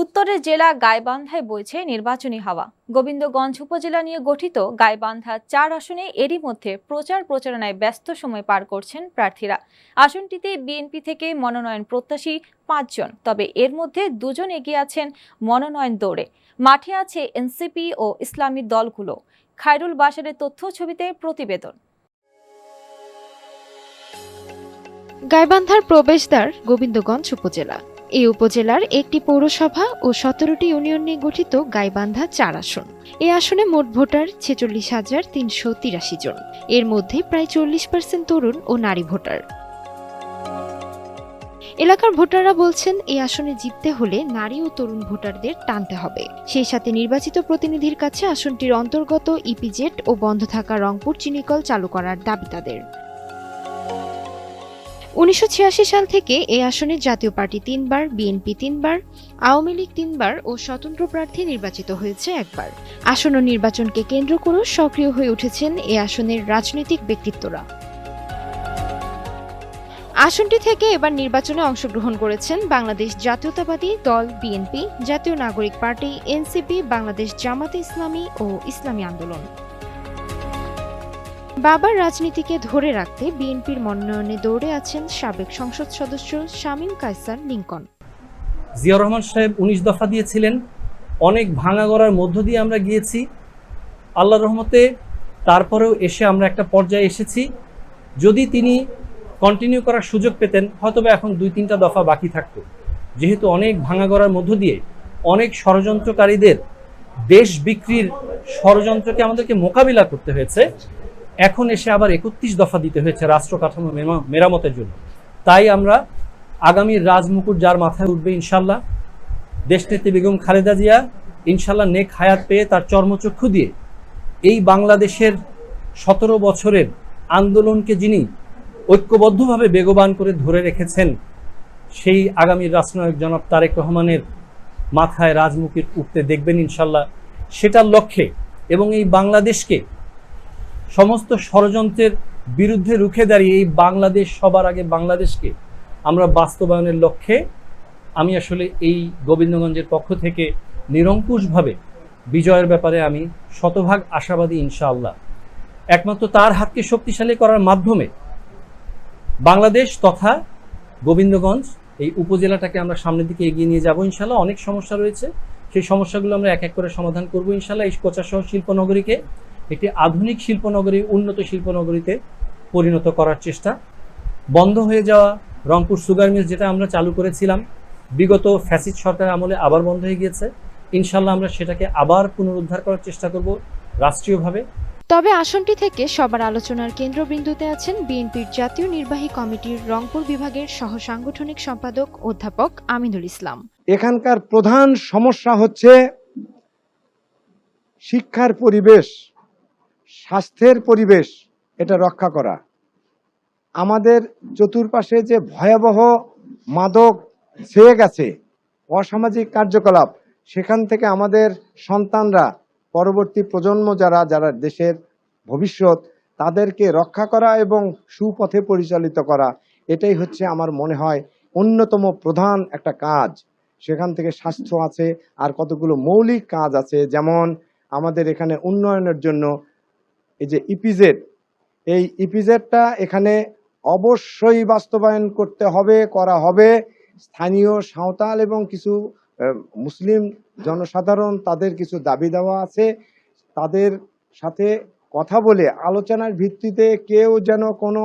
উত্তরের জেলা গাইবান্ধায় বইছে নির্বাচনী হাওয়া। গোবিন্দগঞ্জ উপজেলা নিয়ে গঠিত গাইবান্ধা চার আসনে এরই মধ্যে প্রচার প্রচারণায় ব্যস্ত সময় পার করছেন প্রার্থীরা। আসনটিতে বিএনপি থেকে মনোনয়ন প্রত্যাশী পাঁচজন, তবে এর মধ্যে দুজন এগিয়ে আছেন মনোনয়ন দৌড়ে। মাঠে আছে এনসিপি ও ইসলামী দলগুলো। খায়রুল বাসারের তথ্য ছবিতে প্রতিবেদন। গাইবান্ধার প্রবেশদ্বার গোবিন্দগঞ্জ উপজেলা। এই উপজেলার একটি পৌরসভা ও সতেরোটি ইউনিয়ন নিয়ে গঠিত গাইবান্ধা চার আসন। এই আসনে মোট ভোটার ছেচল্লিশ হাজার তিনশো তিরাশি জন। এর মধ্যে প্রায় চল্লিশ পার্সেন্ট তরুণ ও নারী ভোটার। এলাকার ভোটাররা বলছেন এই আসনে জিততে হলে নারী ও তরুণ ভোটারদের টানতে হবে। সেই সাথে নির্বাচিত প্রতিনিধির কাছে আসনটির অন্তর্গত ইপিজেট ও বন্ধ থাকা রংপুর চিনিকল চালু করার দাবি তাদের। উনিশশো ছিয়াশি সাল থেকে এই আসনে জাতীয় পার্টি তিনবার, বিএনপি তিনবার, আওয়ামী লীগ তিনবার ও স্বতন্ত্র প্রার্থী নির্বাচিত হয়েছে একবার। আসন্ন নির্বাচনকে কেন্দ্র করে সক্রিয় হয়ে উঠেছেন এই আসনের রাজনৈতিক ব্যক্তিত্বরা। আসনটি থেকে এবার নির্বাচনে অংশগ্রহণ করেছেন বাংলাদেশ জাতীয়তাবাদী দল বিএনপি, জাতীয় নাগরিক পার্টি, এনসিপি, বাংলাদেশ জামাতে ইসলামী ও ইসলামী আন্দোলন। বাবার রাজনীতিকে ধরে রাখতে বিএনপির মনোনয়নে দৌড়ে আছেন সাবেক সংসদ সদস্য শামীম কায়সার লিঙ্কন। জিয়াউর রহমান সাহেব উনিশ দফা দিয়েছিলেন। অনেক ভাঙা গড়ার মধ্য দিয়ে আমরা গিয়েছি। আল্লাহ রহমতে তারপরেও এসে আমরা একটা পর্যায়ে এসেছি। যদি তিনি কন্টিনিউ করার সুযোগ পেতেন, হয়তোবা এখন দুই তিনটা দফা বাকি থাকতো। যেহেতু অনেক ভাঙা গড়ার মধ্য দিয়ে অনেক ষড়যন্ত্রকারীদের দেশ বিক্রির ষড়যন্ত্রকে আমাদেরকে মোকাবিলা করতে হয়েছে। এখন এসে আবার একত্রিশ দফা দিতে হয়েছে রাষ্ট্র কাঠামো মেরা- মেরামতের জন্য। তাই আমরা আগামী রাজমুকুট যার মাথায় উঠবে ইনশাল্লাহ, দেশনেত্রী বেগম খালেদা জিয়া ইনশাল্লাহ নেক হায়াত পেয়ে তার চর্মচক্ষু দিয়ে এই বাংলাদেশের সতেরো বছরের আন্দোলনকে যিনি ঐক্যবদ্ধভাবে বেগবান করে ধরে রেখেছেন, সেই আগামী রাষ্ট্রনায়ক জনাব তারেক রহমানের মাথায় রাজমুকুট উঠতে দেখবেন ইনশাল্লাহ। সেটার লক্ষ্যে এবং এই বাংলাদেশকে সমস্ত ষড়যন্ত্রের বিরুদ্ধে রুখে দাঁড়িয়ে এই বাংলাদেশ সবার আগে বাংলাদেশকে আমরা বাস্তবায়নের লক্ষ্যে আমি আসলে এই গোবিন্দগঞ্জের পক্ষ থেকে নিরঙ্কুশভাবে বিজয়ের ব্যাপারে আমি শতভাগ আশাবাদী ইনশাআল্লাহ। একমাত্র তার হাতকে শক্তিশালী করার মাধ্যমে বাংলাদেশ তথা গোবিন্দগঞ্জ এই উপজেলাটাকে আমরা সামনের দিকে এগিয়ে নিয়ে যাব ইনশাল্লাহ অনেক সমস্যা রয়েছে। সেই সমস্যাগুলো আমরা এক এক করে সমাধান করব ইনশাল্লাহ এই কোচাসহ শিল্পনগরীকে। একটি আধুনিক শিল্পনগরী উন্নত শিল্পনগরীতে পরিণত করার চেষ্টা। বন্ধ হয়ে যাওয়া রংপুর সুগার মিল যেটা আমরা চালু করেছিলাম বিগত ফ্যাসিড সরকার আমলে আবার বন্ধ হয়ে গিয়েছে। ইনশাল্লাহ আমরা সেটাকে আবার পুনরুদ্ধার করার চেষ্টা করব রাষ্ট্রীয়ভাবে। তবে আসনটি থেকে সবার আলোচনার কেন্দ্রবিন্দুতে আছেন বিএনপির জাতীয় নির্বাহী কমিটির রংপুর বিভাগের সহ সাংগঠনিক সম্পাদক অধ্যাপক আমিনুল ইসলাম। এখানকার প্রধান সমস্যা হচ্ছে শিক্ষার পরিবেশ। স্বাস্থ্যের পরিবেশ এটা রক্ষা করা। আমাদের চতুর্পাশে যে ভয়াবহ মাদক ছেয়ে গেছে, অসামাজিক কার্যকলাপ, সেখান থেকে আমাদের সন্তানরা, পরবর্তী প্রজন্ম যারা যারা দেশের ভবিষ্যৎ, তাদেরকে রক্ষা করা এবং সুপথে পরিচালিত করা, এটাই হচ্ছে আমার মনে হয় অন্যতম প্রধান একটা কাজ। সেখান থেকে স্বাস্থ্য আছে, আর কতগুলো মৌলিক কাজ আছে, যেমন আমাদের এখানে উন্নয়নের জন্য এই যে ইপিজেড এই ইপিজেডটা এখানে অবশ্যই বাস্তবায়ন করতে হবে, করা হবে। স্থানীয় সাঁওতাল এবং কিছু মুসলিম জনসাধারণ তাদের কিছু দাবি দেওয়া আছে। তাদের সাথে কথা বলে আলোচনার ভিত্তিতে কেউ যেন কোনো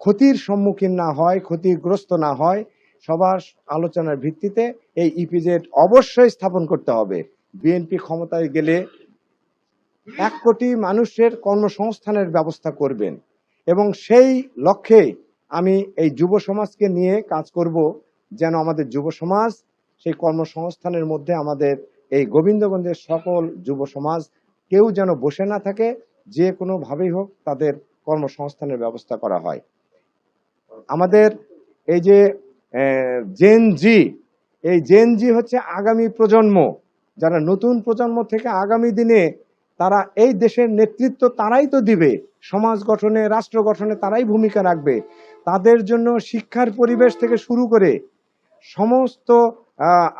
ক্ষতির সম্মুখীন না হয়, ক্ষতিগ্রস্ত না হয়, সবার আলোচনার ভিত্তিতে এই ইপিজেড অবশ্যই স্থাপন করতে হবে। বিএনপি ক্ষমতায় গেলে এক কোটি মানুষের কর্মসংস্থানের ব্যবস্থা করবেন। এবং সেই লক্ষ্যে আমি এই যুব সমাজকে নিয়ে কাজ করব, যেন আমাদের যুব সমাজ সেই কর্মসংস্থানের মধ্যে আমাদের এই গোবিন্দগঞ্জের সকল যুব সমাজ কেউ যেন বসে না থাকে, যে কোনোভাবেই হোক তাদের কর্মসংস্থানের ব্যবস্থা করা হয়। আমাদের এই যে জেন জি এই জেন জি হচ্ছে আগামী প্রজন্ম। যারা নতুন প্রজন্ম থেকে আগামী দিনে তারা এই দেশের নেতৃত্ব তারাই তো দিবে। সমাজ গঠনে, রাষ্ট্র গঠনে তারাই ভূমিকা রাখবে। তাদের জন্য শিক্ষার পরিবেশ থেকে শুরু করে সমস্ত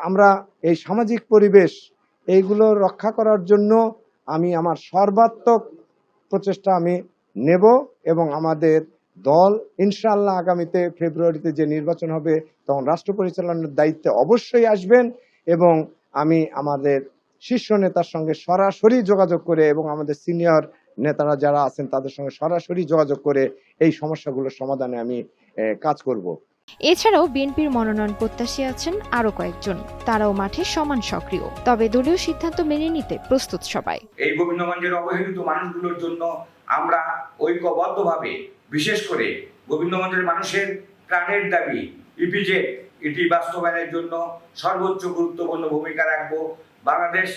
আমরা এই সামাজিক পরিবেশ, এইগুলো রক্ষা করার জন্য আমি আমার সর্বাত্মক প্রচেষ্টা আমি নেব এবং আমাদের দল ইনশাল্লাহ আগামীতে ফেব্রুয়ারিতে যে নির্বাচন হবে, তখন রাষ্ট্র পরিচালনার দায়িত্বে অবশ্যই আসবেন এবং আমি আমাদের শীর্ষ নেতার সঙ্গে সরাসরি যোগাযোগ করে এবং আমাদের সিনিয়র নেতারা যারা আছেন তাদের সঙ্গে সরাসরি যোগাযোগ করে এই সমস্যাগুলোর সমাধানে আমি কাজ করব। এছাড়াও বিএনপির মনোনয়ন প্রত্যাশী আছেন আরও কয়েকজন। তারাও মাঠে সমান সক্রিয়। তবে দলীয় সিদ্ধান্ত মেনে নিতে প্রস্তুত সবাই। এই গোবিন্দগঞ্জের অবহেলিত মানুষগুলোর জন্য আমরা ঐক্যবদ্ধভাবে বিশেষ করে গোবিন্দগঞ্জের মানুষের প্রাণের দাবি ইপিজেড এটি বাস্তবায়নের জন্য সর্বোচ্চ গুরুত্বপূর্ণ ভূমিকা রাখব। বাংলাদেশ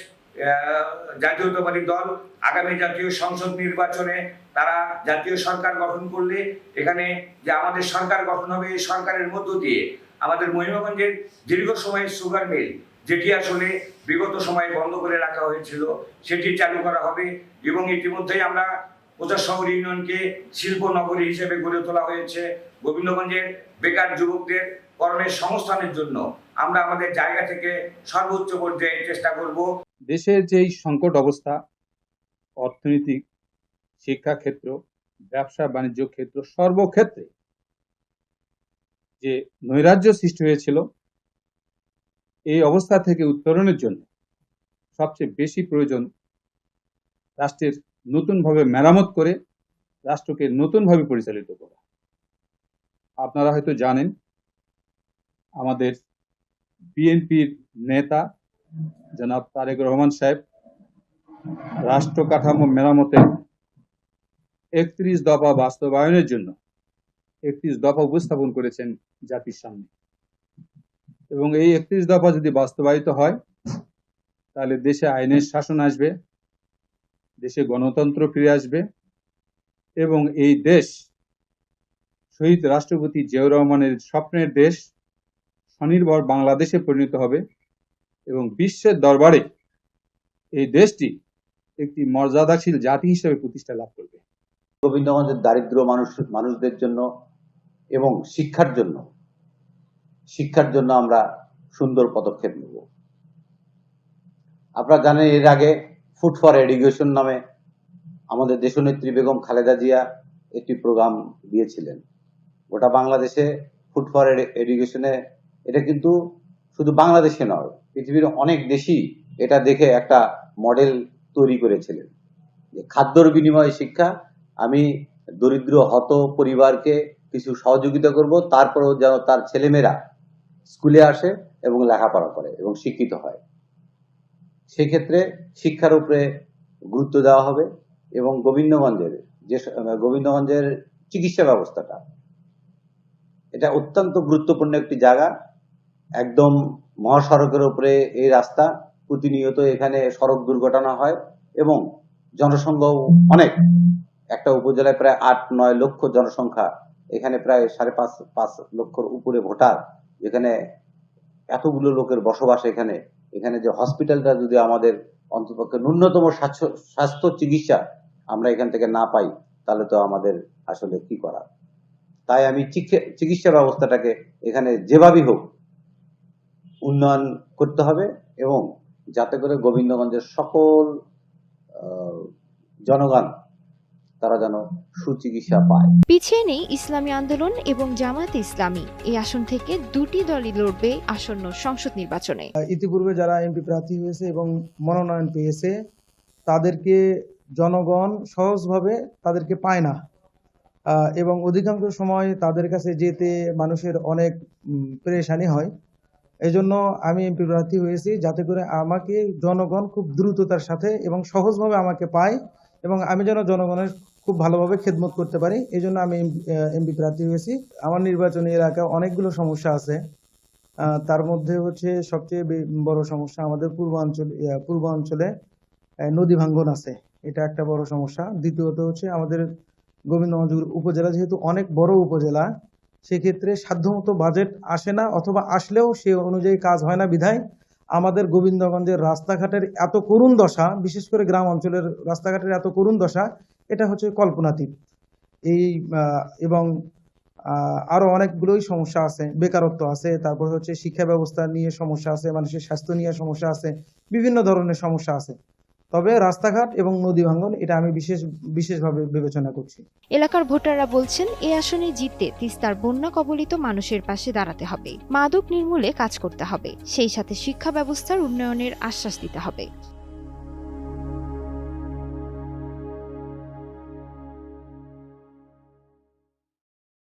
জাতীয়তাবাদী দল আগামী জাতীয় সংসদ নির্বাচনে তারা জাতীয় সরকার গঠন করলে এখানে যে আমাদের সরকার গঠন হবে এই সরকারের মধ্য দিয়ে আমাদের মহিমাগঞ্জের দীর্ঘ সময়ের সুগার মিল, যেটি আসলে বিগত সময়ে বন্ধ করে রাখা হয়েছিল, সেটি চালু করা হবে এবং ইতিমধ্যেই আমরা প্রচার শহর ইউনিয়নকে শিল্প নগরী হিসেবে গড়ে তোলা হয়েছে। গোবিন্দগঞ্জের বেকার যুবকদের কর্মের সংস্থানের জন্য আমরা আমাদের জায়গা থেকে সর্বোচ্চ পর্যায়ে চেষ্টা করব। দেশের যেই সংকট অবস্থা, অর্থনৈতিক শিক্ষাক্ষেত্র ব্যবসা বাণিজ্য ক্ষেত্র সর্বক্ষেত্রে যে নৈরাজ্য সৃষ্টি হয়েছিল, এই অবস্থা থেকে উত্তরণের জন্য সবচেয়ে বেশি প্রয়োজন রাষ্ট্রের নতুনভাবে মেরামত করে রাষ্ট্রকে নতুনভাবে পরিচালিত করা। আপনারা হয়তো জানেন, আমাদের বিএনপির নেতা জনাব তারেক রহমান সাহেব রাষ্ট্র কাঠামো মেরামতের একত্রিশ দফা বাস্তবায়নের জন্য একত্রিশ দফা উপস্থাপন করেছেন জাতির সামনে। এবং এই একত্রিশ দফা যদি বাস্তবায়িত হয়, তাহলে দেশে আইনের শাসন আসবে দেশে গণতন্ত্র ফিরে আসবে এবং এই দেশ শহীদ রাষ্ট্রপতি জিয়াউর রহমানের স্বপ্নের দেশ স্বনির্ভর বাংলাদেশে পরিণত হবে এবং বিশ্বের দরবারে এই দেশটি একটি মর্যাদাশীল জাতি হিসেবে প্রতিষ্ঠা লাভ করবে। গোবিন্দগঞ্জের দারিদ্র মানুষ মানুষদের জন্য এবং শিক্ষার জন্য। শিক্ষার জন্য আমরা সুন্দর পদক্ষেপ নেব। আপনারা জানেন এর আগে ফুড ফর এডুকেশন নামে আমাদের দেশনেত্রী বেগম খালেদা জিয়া একটি প্রোগ্রাম দিয়েছিলেন। গোটা বাংলাদেশে ফুড ফর এডুকেশনে এটা কিন্তু শুধু বাংলাদেশে নয়, পৃথিবীর অনেক দেশই এটা দেখে একটা মডেল তৈরি করেছিলেন। যে খাদ্যর বিনিময়ে শিক্ষা, আমি দরিদ্র হত পরিবারকে কিছু সহযোগিতা করব, তারপরেও যেন তার ছেলেমেয়েরা স্কুলে আসে এবং লেখাপড়া করে এবং শিক্ষিত হয়। সেক্ষেত্রে শিক্ষার উপরে গুরুত্ব দেওয়া হবে এবং গোবিন্দগঞ্জের যে গোবিন্দগঞ্জের চিকিৎসা ব্যবস্থাটা, এটা অত্যন্ত গুরুত্বপূর্ণ একটি জায়গা। একদম মহাসড়কের উপরে এই রাস্তা প্রতিনিয়ত এখানে সড়ক দুর্ঘটনা হয় এবং জনসংখ্যা অনেক। একটা উপজেলায় প্রায় আট নয় লক্ষ জনসংখ্যা, এখানে প্রায় সাড়ে পাঁচ পাঁচ লক্ষর উপরে ভোটার এখানে এতগুলো লোকের বসবাস এখানে এখানে যে হসপিটালটা যদি আমাদের অন্ততপক্ষে ন্যূনতম স্বাস্থ্য চিকিৎসা আমরা এখান থেকে না পাই, তাহলে তো আমাদের আসলে কি করা? তাই আমি চিকি- চিকিৎসা ব্যবস্থাটাকে এখানে যেভাবেই হোক উন্নয়ন করতে হবে এবং যাতে করে গোবিন্দগঞ্জের সকল জনগণ তারা যেন সুচিকিৎসা পায়। পিছিয়ে নেই ইসলামী আন্দোলন এবং জামাত ইসলামী। এই আসন থেকে দুটি দলই লড়বে আসন্ন সংসদ নির্বাচনে। ইতিপূর্বে যারা এমপি প্রার্থী হয়েছে এবং মনোনয়ন পেয়েছে তাদেরকে জনগণ সহজভাবে তাদেরকে পায় না। এবং অধিকাংশ সময় তাদের কাছে যেতে মানুষের অনেক পরেশানি হয়। এই জন্য আমি এমপি প্রার্থী হয়েছি যাতে করে আমাকে জনগণ খুব দ্রুততার সাথে এবং সহজভাবে আমাকে পায় এবং আমি যেন জনগণের খুব ভালোভাবে খেদমত করতে পারি। এই জন্য আমি এমপি প্রার্থী হয়েছি। আমার নির্বাচনী এলাকায় অনেকগুলো সমস্যা আছে। তার মধ্যে হচ্ছে সবচেয়ে বড় সমস্যা আমাদের পূর্বাঞ্চল পূর্বাঞ্চলে নদী ভাঙ্গন আছে। এটা একটা বড় সমস্যা। দ্বিতীয়ত হচ্ছে আমাদের গোবিন্দগঞ্জ উপজেলা যেহেতু অনেক বড় উপজেলা, সেক্ষেত্রে সাধ্যমতো বাজেট আসে না অথবা আসলেও সে অনুযায়ী কাজ হয় না বিধায় আমাদের গোবিন্দগঞ্জের রাস্তাঘাটের এত করুণ দশা, বিশেষ করে গ্রাম অঞ্চলের রাস্তাঘাটের এত করুণ দশা এটা হচ্ছে কল্পনাতীত। এই এবং আহ, আরও অনেকগুলোই সমস্যা আছে বেকারত্ব আছে তারপর হচ্ছে শিক্ষা ব্যবস্থা নিয়ে সমস্যা আছে মানুষের স্বাস্থ্য নিয়ে সমস্যা আছে বিভিন্ন ধরনের সমস্যা আছে। তবে রাস্তাঘাট এবং নদী ভাঙ্গন এটা আমি বিশেষ বিশেষভাবে বিবেচনা করছি। এলাকার ভোটাররা বলছেন এই আসনে জিততে তিস্তার বন্যা কবলিত মানুষের পাশে দাঁড়াতে হবে। মাদক নির্মূলে কাজ করতে হবে। সেই সাথে শিক্ষা ব্যবস্থার উন্নয়নের আশ্বাস দিতে হবে।